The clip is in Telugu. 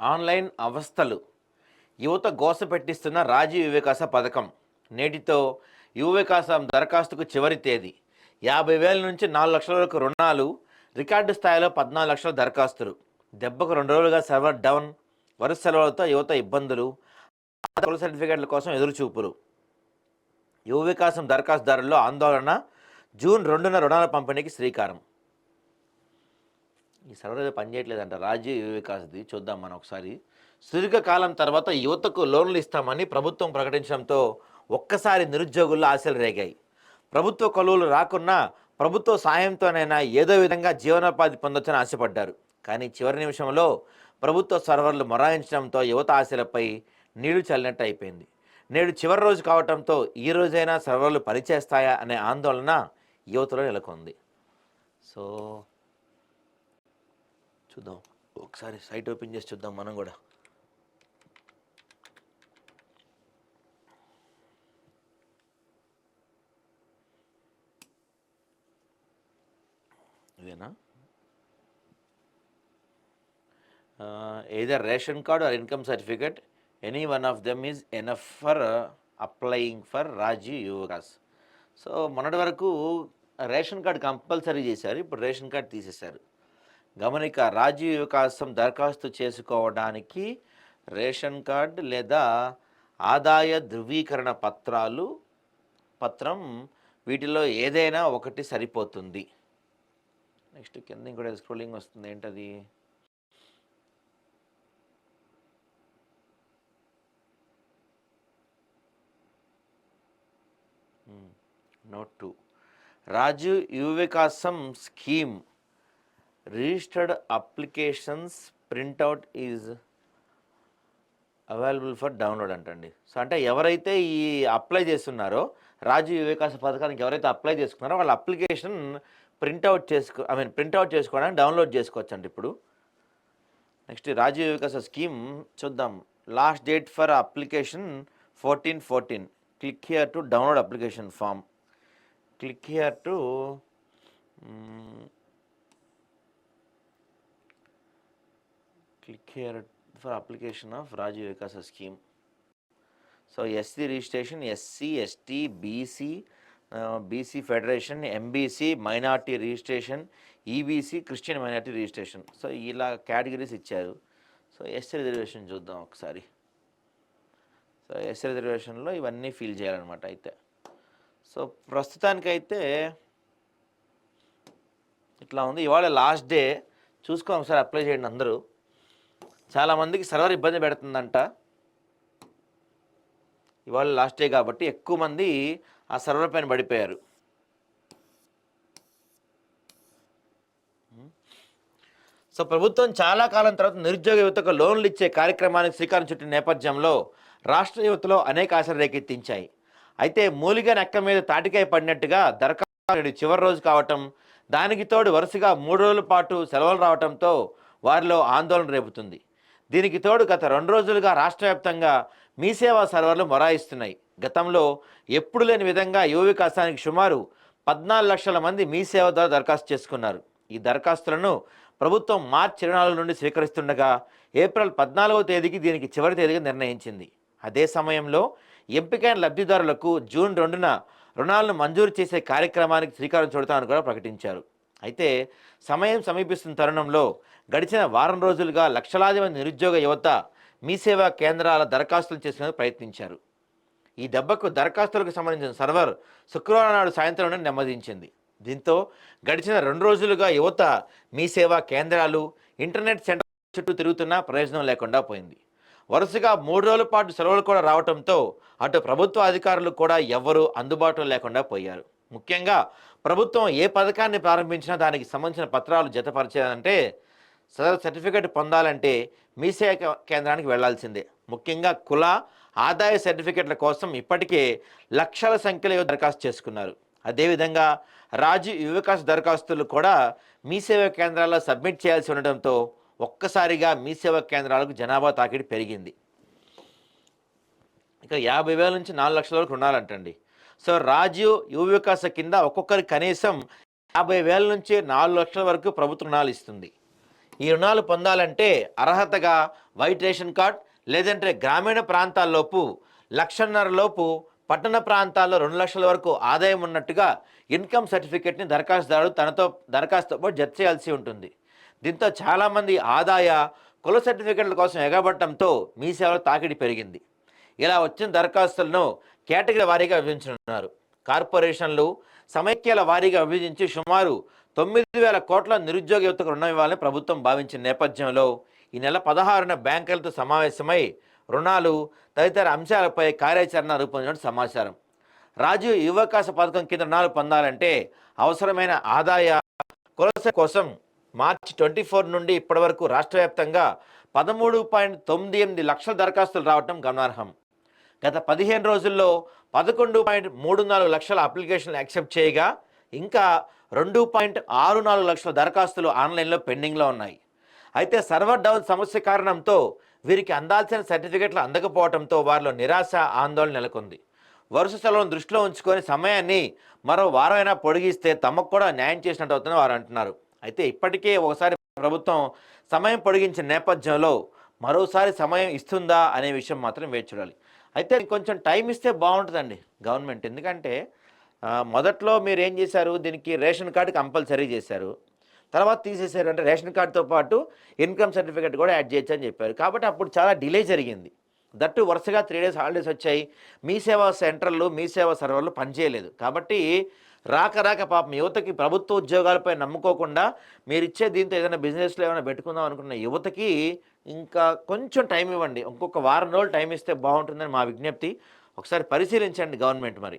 ఆన్లైన్ అవస్థలు. యువత గోస పెట్టిస్తున్న రాజీవ్ వికాస పథకం. నేటితో యువ వికాసం దరఖాస్తుకు చివరి తేదీ. యాభై వేల నుంచి నాలుగు లక్షల వరకు రుణాలు రికార్డు స్థాయిలో పద్నాలుగు లక్షల దరఖాస్తులు. దెబ్బకు రెండు రోజులుగా సర్వర్ డౌన్. వరుస సెలవులతో యువత ఇబ్బందులు. కుల సర్టిఫికేట్ల కోసం ఎదురుచూపులు. యువ వికాసం దరఖాస్తుదారుల్లో ఆందోళన. జూన్ రెండున రుణాల పంపిణీకి శ్రీకారం. ఈ సర్వర్ ఏదో పనిచేయట్లేదంట రాజీవ్ యువ వికాస్ది చూద్దాం మనం ఒకసారి. సుదీర్ఘకాలం తర్వాత యువతకు లోన్లు ఇస్తామని ప్రభుత్వం ప్రకటించడంతో ఒక్కసారి నిరుద్యోగుల్లో ఆశలు రేగాయి. ప్రభుత్వ కొలువులు రాకున్నా ప్రభుత్వ సాయంతోనైనా ఏదో విధంగా జీవనోపాధి పొందొచ్చని ఆశపడ్డారు. కానీ చివరి నిమిషంలో ప్రభుత్వ సర్వర్లు మొరాయించడంతో యువత ఆశలపై నీళ్ళు చల్లినట్టు అయిపోయింది. నేడు చివరి రోజు కావడంతో ఈ రోజైనా సర్వర్లు పనిచేస్తాయా అనే ఆందోళన యువతలో నెలకొంది. సో చూద్దాం. ఒకసారి సైట్ ఓపెన్ చేసి చూద్దాం మనం కూడా. ఇదేనా either ration card or income certificate. Any one of them is enough for applying for Rajiv Yuvraj. So మొన్నటి వరకు రేషన్ కార్డ్ కంపల్సరీ చేశారు. ఇప్పుడు రేషన్ కార్డ్ తీసేశారు. గమనిక రాజీవ్ వికాసం దరఖాస్తు చేసుకోవడానికి రేషన్ కార్డ్ లేదా ఆదాయ ధృవీకరణ పత్రాలు పత్రం వీటిలో ఏదైనా ఒకటి సరిపోతుంది. నెక్స్ట్ కింద ఇంకోటి స్క్రోలింగ్ వస్తుంది. ఏంటది? Note to Rajiv Yuva Vikasam scheme registered applications print out is available for download అంటండి. సో అంటే ఎవరైతే ఈ అప్లై చేస్తున్నారో రాజీవ్ వికాస పథకానికి ఎవరైతే అప్లై చేసుకున్నారో వాళ్ళ అప్లికేషన్ ప్రింట్అవుట్ చేసుకో ఐ మీన్ ప్రింట్అవుట్ చేసుకోవడానికి డౌన్లోడ్ చేసుకోవచ్చు అండి ఇప్పుడు. నెక్స్ట్ రాజీవ్ వికాస స్కీమ్ చూద్దాం. Last date for application fourteen fourteen click here to download application form click here to click here for application of Rajiv Vikasa scheme. So SC registration, SC, ST, BC uh, BC Federation, MBC, Minority EBC Christian minority registration so ఇలా కేటగిరీస్ ఇచ్చారు సో ఎస్సీ రిజర్వేషన్ చూద్దాం ఒకసారి సో ఎస్సీ రిజర్వేషన్లో ఇవన్నీ ఫీల్ చేయాలన్నమాట అయితే సో ప్రస్తుతానికైతే ఇట్లా ఉంది ఇవాళ లాస్ట్ డే చూసుకోండి ఒకసారి అప్లై చేయండి అందరూ చాలామందికి సర్వర్ ఇబ్బంది పెడుతుందంట. ఇవాళ లాస్ట్ డే కాబట్టి ఎక్కువ మంది ఆ సర్వర్ పైన పడిపోయారు. సో ప్రభుత్వం చాలా కాలం తర్వాత నిరుద్యోగ యువతకు లోన్లు ఇచ్చే కార్యక్రమానికి శ్రీకారం చుట్టిన నేపథ్యంలో రాష్ట్ర యువతలో అనేక ఆశలు రేకెత్తించాయి. అయితే మూలిగ నెక్క మీద తాటికాయ పడినట్టుగా దరఖాస్తు చివరి రోజు కావటం దానికి తోడు వరుసగా మూడు రోజుల పాటు సెలవులు రావడంతో వారిలో ఆందోళన రేపుతుంది. దీనికి తోడు గత రెండు రోజులుగా రాష్ట్ర వ్యాప్తంగా మీ సేవా సర్వర్లు మొరాయిస్తున్నాయి. గతంలో ఎప్పుడు లేని విధంగా యువ వికాసానికి సుమారు పద్నాలుగు లక్షల మంది మీ సేవ ద్వారా దరఖాస్తు చేసుకున్నారు. ఈ దరఖాస్తులను ప్రభుత్వం మార్చి ఇరవై నాలుగు నుండి స్వీకరిస్తుండగా ఏప్రిల్ పద్నాలుగవ తేదీకి దీనికి చివరి తేదీగా నిర్ణయించింది. అదే సమయంలో ఎంపికైన లబ్ధిదారులకు జూన్ రెండున రుణాలను మంజూరు చేసే కార్యక్రమానికి శ్రీకారం చుడతామని కూడా ప్రకటించారు. అయితే సమయం సమీపిస్తున్న తరుణంలో గడిచిన వారం రోజులుగా లక్షలాది మంది నిరుద్యోగ యువత మీ సేవా కేంద్రాల దరఖాస్తులు చేసుకునేందుకు ప్రయత్నించారు. ఈ దెబ్బకు దరఖాస్తులకు సంబంధించిన సర్వర్ శుక్రవారం నాడు సాయంత్రం నెమ్మదించింది. దీంతో గడిచిన రెండు రోజులుగా యువత మీ సేవా కేంద్రాలు ఇంటర్నెట్ సెంటర్ చుట్టూ తిరుగుతున్నా ప్రయోజనం లేకుండా పోయింది. వరుసగా మూడు రోజుల పాటు సెలవులు కూడా రావడంతో అటు ప్రభుత్వ అధికారులు కూడా ఎవ్వరూ అందుబాటులో లేకుండా పోయారు. ముఖ్యంగా ప్రభుత్వం ఏ పథకాన్ని ప్రారంభించినా దానికి సంబంధించిన పత్రాలు జతపరిచేదంటే సదరు సర్టిఫికేట్ పొందాలంటే మీ కేంద్రానికి వెళ్ళాల్సిందే. ముఖ్యంగా కుల ఆదాయ సర్టిఫికేట్ల కోసం ఇప్పటికే లక్షల సంఖ్యలో దరఖాస్తు చేసుకున్నారు. అదేవిధంగా రాజు యువకాశ దరఖాస్తులు కూడా మీ సేవా కేంద్రాల్లో సబ్మిట్ చేయాల్సి ఉండడంతో ఒక్కసారిగా మీ సేవా కేంద్రాలకు జనాభా తాకిడి పెరిగింది. ఇక యాభై వేల నుంచి నాలుగు లక్షల వరకు ఉండాలంటండి సో రాజీవ్ యువ వికాస కింద ఒక్కొక్కరి కనీసం యాభై వేల నుంచి నాలుగు లక్షల వరకు ప్రభుత్వ రుణాలు ఇస్తుంది. ఈ రుణాలు పొందాలంటే అర్హతగా వైట్ రేషన్ కార్డ్ లేదంటే గ్రామీణ ప్రాంతాల్లోపు లక్షన్నర లోపు పట్టణ ప్రాంతాల్లో రెండు లక్షల వరకు ఆదాయం ఉన్నట్టుగా ఇన్కమ్ సర్టిఫికేట్ని దరఖాస్తుదారుడు తనతో దరఖాస్తుతో పాటు జత చేయాల్సి ఉంటుంది. దీంతో చాలామంది ఆదాయ కుల సర్టిఫికెట్ల కోసం ఎగబడటంతో మీ సేవల తాకిడి పెరిగింది. ఇలా వచ్చిన దరఖాస్తులను కేటగిరీ వారీగా విభజించనున్నారు. కార్పొరేషన్లు సమైక్యాల వారీగా విభజించి సుమారు తొమ్మిది వేల కోట్ల నిరుద్యోగ యువతకు రుణం ఇవ్వాలని ప్రభుత్వం భావించిన నేపథ్యంలో ఈ నెల పదహారున బ్యాంకులతో సమావేశమై రుణాలు తదితర అంశాలపై కార్యాచరణ రూపొందించిన సమాచారం. రాజీవ్ యువకాశ పథకం కింద రుణాలు పొందాలంటే అవసరమైన ఆదాయ కొలస కోసం మార్చి ట్వంటీ ఫోర్ నుండి ఇప్పటి వరకు రాష్ట్ర వ్యాప్తంగా పదమూడు పాయింట్ తొమ్మిది ఎనిమిది లక్షల దరఖాస్తులు రావటం గమనార్హం. గత పదిహేను రోజుల్లో పదకొండు పాయింట్ మూడు నాలుగు లక్షల అప్లికేషన్లు యాక్సెప్ట్ చేయగా ఇంకా రెండు పాయింట్ ఆరు నాలుగు లక్షల దరఖాస్తులు ఆన్లైన్లో పెండింగ్లో ఉన్నాయి. అయితే సర్వర్ డౌన్ సమస్య కారణంతో వీరికి అందాల్సిన సర్టిఫికెట్లు అందకపోవడంతో వారిలో నిరాశ ఆందోళన నెలకొంది. వరుస సెలవులను దృష్టిలో ఉంచుకొని సమయాన్ని మరో వారమైనా పొడిగిస్తే తమకు కూడా న్యాయం చేసినట్టు అవుతుందని వారు అంటున్నారు. అయితే ఇప్పటికే ఒకసారి ప్రభుత్వం సమయం పొడిగించిన నేపథ్యంలో మరోసారి సమయం ఇస్తుందా అనే విషయం మాత్రం వేచి చూడాలి. అయితే కొంచెం టైం ఇస్తే బాగుంటుందండి గవర్నమెంట్. ఎందుకంటే మొదట్లో మీరు ఏం చేశారు? దీనికి రేషన్ కార్డు కంపల్సరీ చేశారు. తర్వాత తీసేశారు. అంటే రేషన్ కార్డుతో పాటు ఇన్కమ్ సర్టిఫికేట్ కూడా యాడ్ చేయొచ్చు అని చెప్పారు. కాబట్టి అప్పుడు చాలా డిలే జరిగింది. దట్టు వరుసగా త్రీ డేస్ హాలిడేస్ వచ్చాయి. మీ సేవా సెంటర్లు మీ సేవా సర్వర్లు పనిచేయలేదు. కాబట్టి రాక రాక పాపం యువతకి ప్రభుత్వ ఉద్యోగాలపై నమ్ముకోకుండా మీరు ఇచ్చే దీంతో ఏదైనా బిజినెస్లో ఏమైనా పెట్టుకుందాం అనుకున్న యువతకి ఇంకా కొంచెం టైం ఇవ్వండి. ఇంకొక వారం రోజులు టైం ఇస్తే బాగుంటుందని మా విజ్ఞప్తి. ఒకసారి పరిశీలించండి గవర్నమెంట్ మరి.